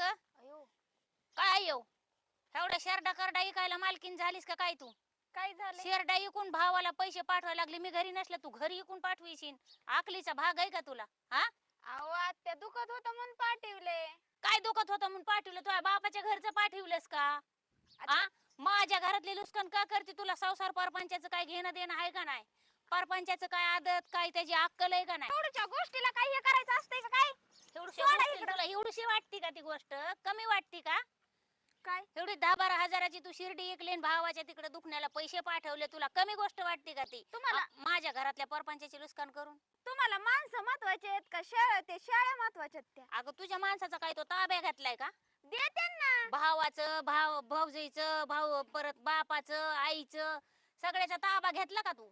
ग? काय येऊ एवढ्या शेरडा करडा इकायला मालकीन झालीस का काय तू? काय झालं शेरडा इकून भावाला पैसे पाठवा लागले मी घरी नसलं तू घरी इकून पाठविशीन. आकलीचा भाग आहे का तुला? हा? अहो आत्या दुखत होतं म्हणून पाठवले. काय दुखत होतं म्हणून पाठवलं? तुझ्या बापाच्या घरचं पाठवलंस का? हा? माझ्या घरातली लुस्कन का करते? तुला संसार परपंचाचं काय घेणं देणं आहे का नाही? परपंचाचं काय आदत काय त्याची अक्कल आहे का नाही? थोडच्या गोष्टीला काही हे करायचं? तुला एवढीशी वाटते का ती गोष्ट? कमी वाटते का? काय? एवढी दहा बारा हजाराची तू शिर्डी आणि भावाच्या तिकडे दुखण्याला पैसे पाठवले तुला कमी गोष्ट वाटते का ती? तुम्हाला- आ- माझ्या घरातल्या परपंचाची लुस्कान करून. तुम्हाला माणसं महत्त्वाचे आहेत का? शेळ्या ते शेळ्या महत्त्वाच्या आहेत त्या. अगं तुझ्या माणसाचा काय तो ताब्या घातलाय का? देते ना भावाचं भाव भाऊजाईचं भाऊ परत बापाचं आईचं सगळ्याचा ताबा घेतला का तू?